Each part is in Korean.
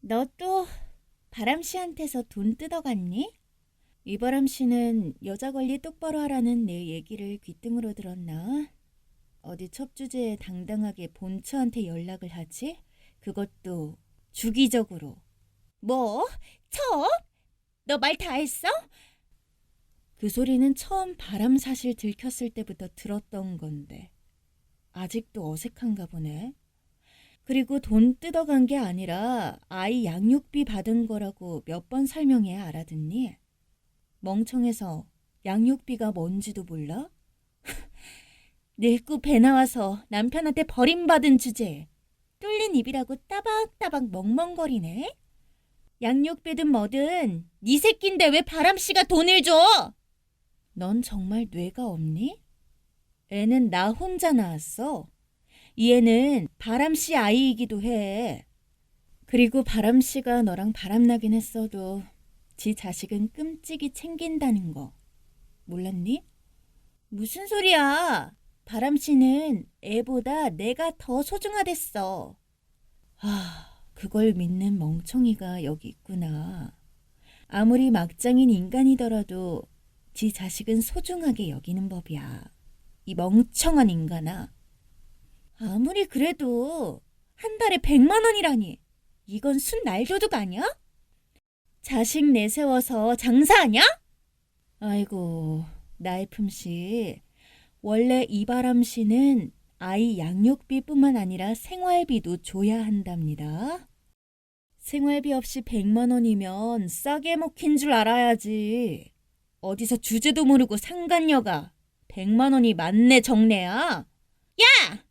너 또 바람 씨한테서 돈 뜯어갔니? 이바람 씨는 여자 관리 똑바로 하라는 내 얘기를 귀등으로 들었나? 어디 첩주제에 당당하게 본처한테 연락을 하지? 그것도 주기적으로. 뭐? 첩? 너 말 다 했어? 그 소리는 처음 바람 사실 들켰을 때부터 들었던 건데 아직도 어색한가 보네. 그리고 돈 뜯어간 게 아니라 아이 양육비 받은 거라고 몇 번 설명해야 알아듣니? 멍청해서 양육비가 뭔지도 몰라? 늙고 배 나와서 남편한테 버림받은 주제에 뚫린 입이라고 따박따박 멍멍거리네? 양육비든 뭐든 네 새끼인데 왜 바람씨가 돈을 줘? 넌 정말 뇌가 없니? 애는 나 혼자 낳았어. 이 애는 바람씨 아이이기도 해. 그리고 바람씨가 너랑 바람나긴 했어도 지 자식은 끔찍이 챙긴다는 거 몰랐니? 무슨 소리야? 바람씨는 애보다 내가 더 소중하댔어. 아, 그걸 믿는 멍청이가 여기 있구나. 아무리 막장인 인간이더라도 지 자식은 소중하게 여기는 법이야. 이 멍청한 인간아. 아무리 그래도 한 달에 100만 원이라니. 이건 순 날도둑 아니야? 자식 내세워서 장사하냐? 아이고, 나의 품씨. 원래 이바람 씨는 아이 양육비뿐만 아니라 생활비도 줘야 한답니다. 생활비 없이 100만 원이면 싸게 먹힌 줄 알아야지. 어디서 주제도 모르고 상간녀가 100만 원이 맞네 정내야. 야!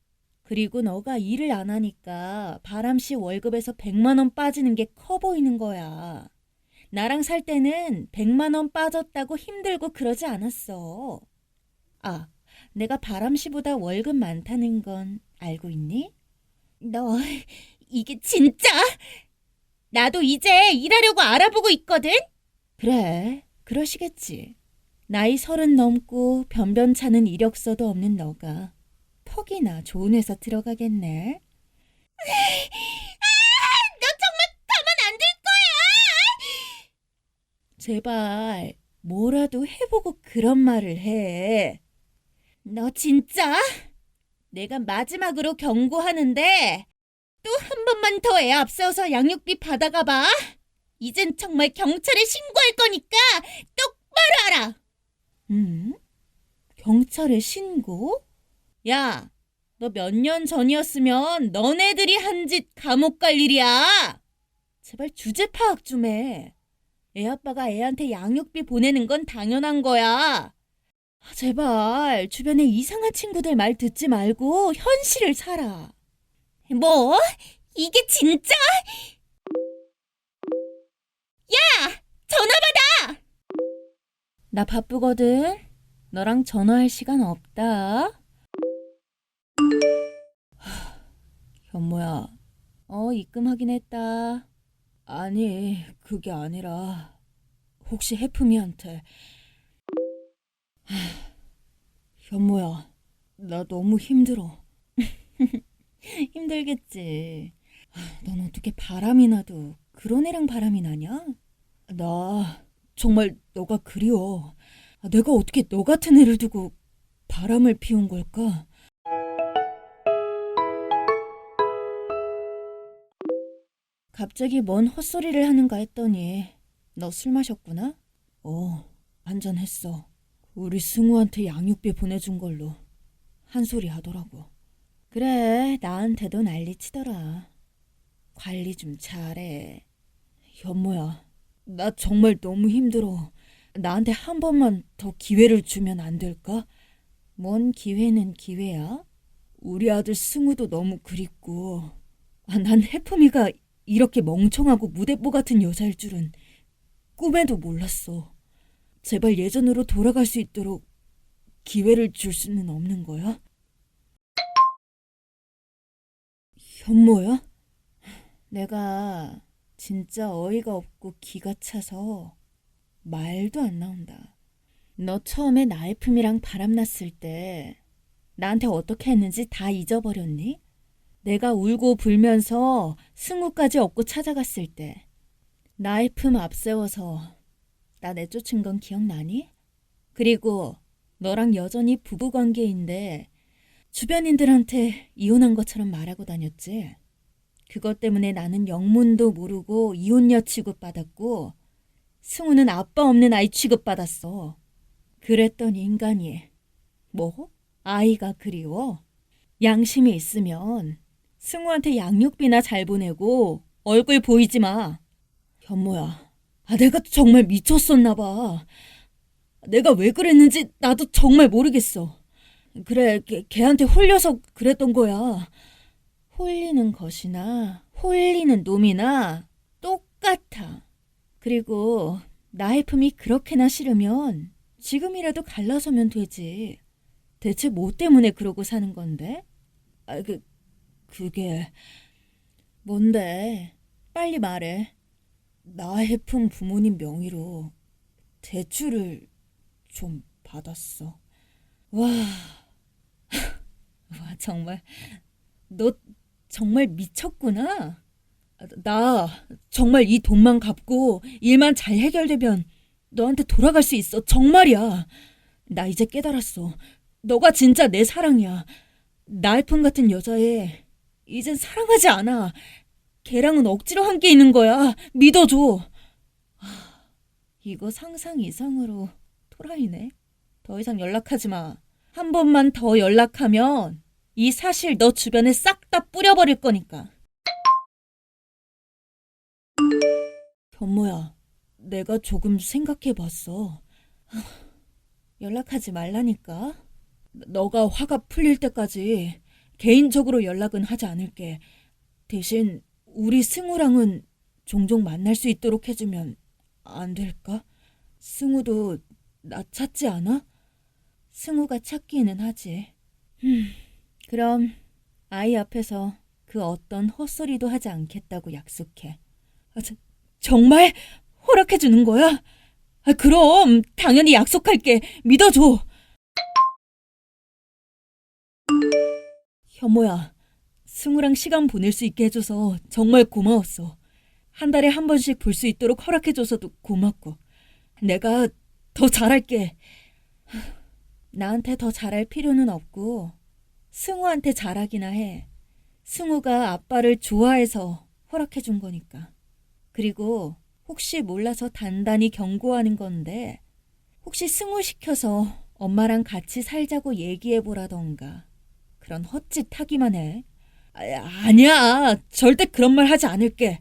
그리고 너가 일을 안 하니까 바람 씨 월급에서 100만 원 빠지는 게 커 보이는 거야. 나랑 살 때는 100만 원 빠졌다고 힘들고 그러지 않았어. 아, 내가 바람 씨보다 월급 많다는 건 알고 있니? 너 이게 진짜? 나도 이제 일하려고 알아보고 있거든. 그래, 그러시겠지. 나이 서른 넘고 변변찮은 이력서도 없는 너가 퍽이나 좋은 회사 들어가겠네. 너 정말 가만 안 둘 거야! 제발 뭐라도 해보고 그런 말을 해. 너 진짜? 내가 마지막으로 경고하는데 또 한 번만 더 애 앞세워서 양육비 받아가 봐. 이젠 정말 경찰에 신고할 거니까 똑바로 알아. 음? 경찰에 신고? 야, 너 몇 년 전이었으면 너네들이 한 짓 감옥 갈 일이야. 제발 주제 파악 좀 해. 애 아빠가 애한테 양육비 보내는 건 당연한 거야. 아, 제발 주변에 이상한 친구들 말 듣지 말고 현실을 살아. 뭐? 이게 진짜? 야! 전화 받아! 나 바쁘거든. 너랑 전화할 시간 없다. 하, 현모야, 어, 입금하긴 했다. 아니, 그게 아니라, 혹시 해품이한테. 하, 현모야, 나 너무 힘들어. 힘들겠지. 하, 넌 어떻게 바람이 나도 그런 애랑 바람이 나냐? 나 정말 너가 그리워. 아, 내가 어떻게 너 같은 애를 두고 바람을 피운 걸까? 갑자기 뭔 헛소리를 하는가 했더니 너 술 마셨구나? 어, 한잔 했어. 우리 승우한테 양육비 보내준 걸로 한 소리 하더라고. 그래, 나한테도 난리 치더라. 관리 좀 잘해. 현모야, 나 정말 너무 힘들어. 나한테 한 번만 더 기회를 주면 안 될까? 뭔 기회는 기회야? 우리 아들 승우도 너무 그립고, 아, 난 해품이가 이렇게 멍청하고 무대뽀 같은 여자일 줄은 꿈에도 몰랐어. 제발 예전으로 돌아갈 수 있도록 기회를 줄 수는 없는 거야? 현모야? 내가 진짜 어이가 없고 기가 차서 말도 안 나온다. 너 처음에 나의 품이랑 바람났을 때 나한테 어떻게 했는지 다 잊어버렸니? 내가 울고 불면서 승우까지 업고 찾아갔을 때 나의 품 앞세워서 나 내쫓은 건 기억나니? 그리고 너랑 여전히 부부관계인데 주변인들한테 이혼한 것처럼 말하고 다녔지. 그것 때문에 나는 영문도 모르고 이혼녀 취급받았고 승우는 아빠 없는 아이 취급받았어. 그랬더니 인간이 뭐? 아이가 그리워? 양심이 있으면 승우한테 양육비나 잘 보내고 얼굴 보이지 마. 현모야, 아, 내가 정말 미쳤었나 봐. 내가 왜 그랬는지 나도 정말 모르겠어. 그래, 걔, 걔한테 홀려서 그랬던 거야. 홀리는 것이나 홀리는 놈이나 똑같아. 그리고 나의 품이 그렇게나 싫으면 지금이라도 갈라서면 되지. 대체 뭐 때문에 그러고 사는 건데? 아, 그, 그게, 뭔데? 빨리 말해. 나의 품 부모님 명의로 대출을 좀 받았어. 와, 와, 정말, 너 정말 미쳤구나. 나 정말 이 돈만 갚고 일만 잘 해결되면 너한테 돌아갈 수 있어. 정말이야. 나 이제 깨달았어. 너가 진짜 내 사랑이야. 나일품 같은 여자애 이젠 사랑하지 않아. 걔랑은 억지로 함께 있는 거야. 믿어줘. 하, 이거 상상 이상으로 토라이네. 더 이상 연락하지 마. 한 번만 더 연락하면 이 사실 너 주변에 싹 다 뿌려버릴 거니까. 견모야, 내가 조금 생각해 봤어. 연락하지 말라니까. 너가 화가 풀릴 때까지 개인적으로 연락은 하지 않을게. 대신 우리 승우랑은 종종 만날 수 있도록 해주면 안 될까? 승우도 나 찾지 않아? 승우가 찾기는 하지. 음, 그럼 아이 앞에서 그 어떤 헛소리도 하지 않겠다고 약속해. 아, 저, 정말 허락해 주는 거야? 아, 그럼 당연히 약속할게. 믿어줘. 현모야, 승우랑 시간 보낼 수 있게 해줘서 정말 고마웠어. 한 달에 한 번씩 볼 수 있도록 허락해줘서도 고맙고. 내가 더 잘할게. 나한테 더 잘할 필요는 없고, 승우한테 잘하기나 해. 승우가 아빠를 좋아해서 허락해 준 거니까. 그리고 혹시 몰라서 단단히 경고하는 건데, 혹시 승우 시켜서 엄마랑 같이 살자고 얘기해 보라던가. 그런 헛짓 하기만 해. 아, 아니야. 절대 그런 말 하지 않을게.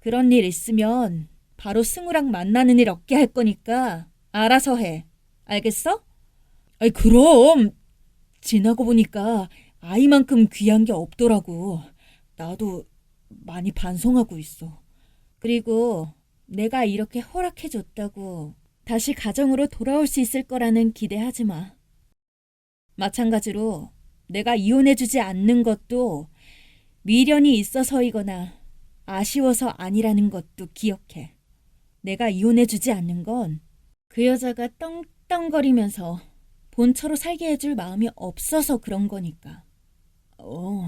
그런 일 있으면 바로 승우랑 만나는 일 없게 할 거니까 알아서 해. 알겠어? 아이, 그럼. 지나고 보니까 아이만큼 귀한 게 없더라고. 나도 많이 반성하고 있어. 그리고 내가 이렇게 허락해줬다고 다시 가정으로 돌아올 수 있을 거라는 기대하지 마. 마찬가지로 내가 이혼해주지 않는 것도 미련이 있어서이거나 아쉬워서 아니라는 것도 기억해. 내가 이혼해주지 않는 건 그 여자가 떵떵거리면서 본처로 살게 해줄 마음이 없어서 그런 거니까. 어,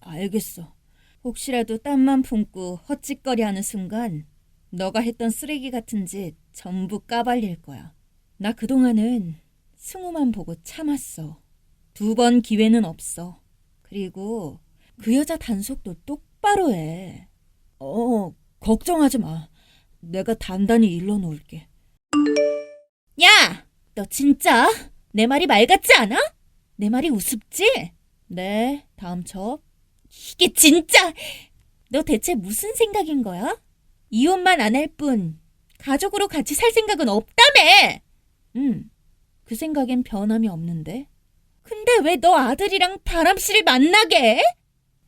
알겠어. 혹시라도 땀만 품고 헛짓거리 하는 순간 너가 했던 쓰레기 같은 짓 전부 까발릴 거야. 나 그동안은 승우만 보고 참았어. 두 번 기회는 없어. 그리고 그 여자 단속도 똑바로 해. 어, 걱정하지 마. 내가 단단히 일러 놓을게. 야! 너 진짜 내 말이 말 같지 않아? 내 말이 우습지? 네, 다음 첩. 이게 진짜! 너 대체 무슨 생각인 거야? 이혼만 안 할 뿐 가족으로 같이 살 생각은 없다며! 응, 그 생각엔 변함이 없는데. 근데 왜 너 아들이랑 바람씨를 만나게 해?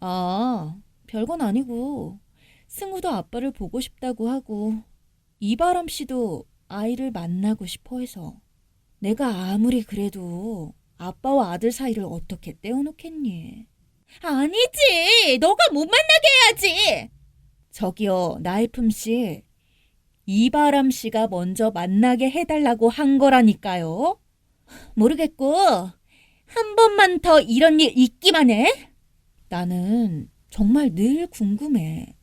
아, 별건 아니고. 승우도 아빠를 보고 싶다고 하고, 이바람 씨도 아이를 만나고 싶어 해서. 내가 아무리 그래도 아빠와 아들 사이를 어떻게 떼어놓겠니? 아니지! 너가 못 만나게 해야지! 저기요, 나이품 씨. 이바람 씨가 먼저 만나게 해달라고 한 거라니까요. 모르겠고, 한 번만 더 이런 일 있기만 해. 나는 정말 늘 궁금해.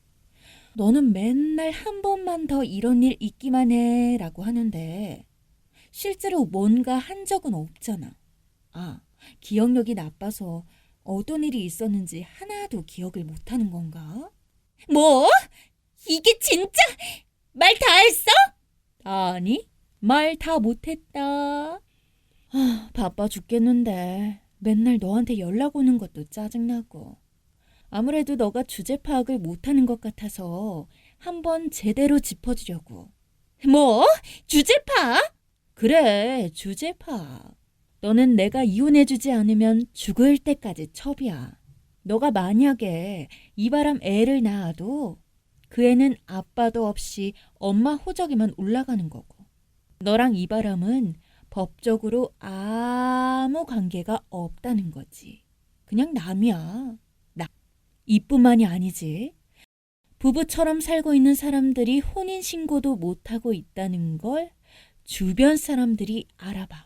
너는 맨날 한 번만 더 이런 일 있기만 해 라고 하는데 실제로 뭔가 한 적은 없잖아. 아, 기억력이 나빠서 어떤 일이 있었는지 하나도 기억을 못 하는 건가? 뭐? 이게 진짜 말 다 했어? 아니, 말 다 못했다. 아, 바빠 죽겠는데 맨날 너한테 연락 오는 것도 짜증나고. 아무래도 너가 주제 파악을 못하는 것 같아서 한번 제대로 짚어주려고. 뭐? 주제 파악? 그래, 주제 파악. 너는 내가 이혼해주지 않으면 죽을 때까지 첩이야. 너가 만약에 이 바람 애를 낳아도 그 애는 아빠도 없이 엄마 호적에만 올라가는 거고. 너랑 이 바람은 법적으로 아무 관계가 없다는 거지. 그냥 남이야. 나. 이뿐만이 아니지. 부부처럼 살고 있는 사람들이 혼인신고도 못하고 있다는 걸 주변 사람들이 알아봐.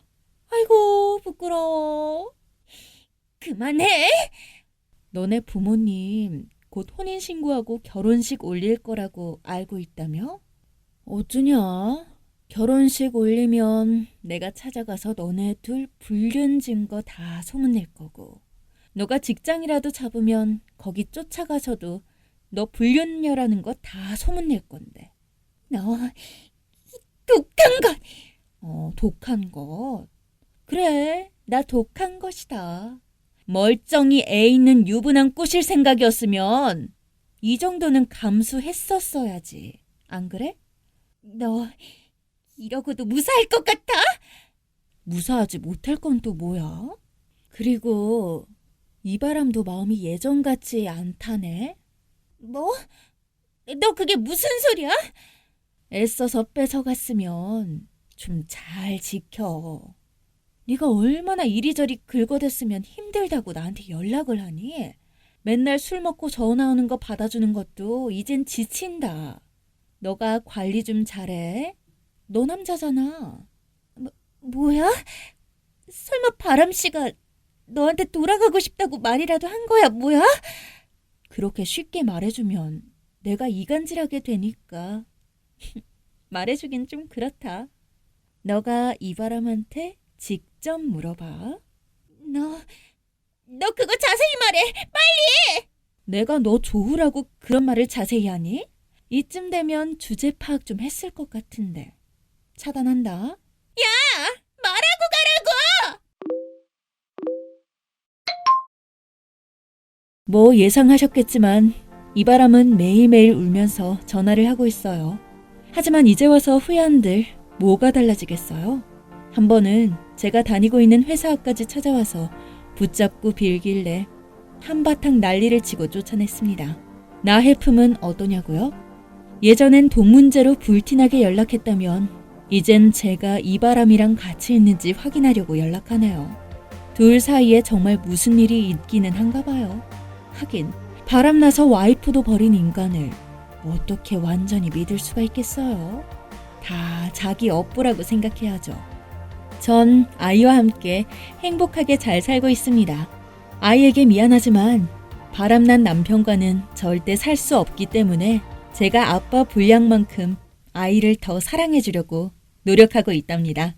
아이고, 부끄러워. 그만해! 너네 부모님 곧 혼인신고하고 결혼식 올릴 거라고 알고 있다며? 어쩌냐? 결혼식 올리면 내가 찾아가서 너네 둘 불륜 증거 다 소문낼 거고 너가 직장이라도 잡으면 거기 쫓아가서도 너 불륜녀라는 거 다 소문낼 건데 너 독한 것! 어, 독한 것. 그래, 나 독한 것이다. 멀쩡히 애 있는 유부남 꼬실 생각이었으면 이 정도는 감수했었어야지. 안 그래? 너 이러고도 무사할 것 같아? 무사하지 못할 건 또 뭐야? 그리고 이 바람도 마음이 예전 같지 않다네. 뭐? 너 그게 무슨 소리야? 애써서 뺏어갔으면 좀 잘 지켜. 네가 얼마나 이리저리 긁어댔으면 힘들다고 나한테 연락을 하니? 맨날 술 먹고 전화 오는 거 받아주는 것도 이젠 지친다. 너가 관리 좀 잘해. 너 남자잖아. 뭐, 뭐야? 설마 바람 씨가 너한테 돌아가고 싶다고 말이라도 한 거야, 뭐야? 그렇게 쉽게 말해주면 내가 이간질하게 되니까. 말해주긴 좀 그렇다. 너가 이 바람한테 직접 물어봐. 너, 너 그거 자세히 말해. 빨리! 내가 너 좋으라고 그런 말을 자세히 하니? 이쯤 되면 주제 파악 좀 했을 것 같은데. 차단한다. 야! 말하고 가라고! 뭐 예상하셨겠지만 이 바람은 매일매일 울면서 전화를 하고 있어요. 하지만 이제 와서 후회한들 뭐가 달라지겠어요? 한 번은 제가 다니고 있는 회사 앞까지 찾아와서 붙잡고 빌길래 한바탕 난리를 치고 쫓아냈습니다. 나 해품은 어떠냐고요? 예전엔 돈 문제로 불티나게 연락했다면 이젠 제가 이 바람이랑 같이 있는지 확인하려고 연락하네요. 둘 사이에 정말 무슨 일이 있기는 한가 봐요. 하긴 바람나서 와이프도 버린 인간을 어떻게 완전히 믿을 수가 있겠어요? 다 자기 업보라고 생각해야죠. 전 아이와 함께 행복하게 잘 살고 있습니다. 아이에게 미안하지만 바람난 남편과는 절대 살 수 없기 때문에 제가 아빠 분량만큼 아이를 더 사랑해 주려고 노력하고 있답니다.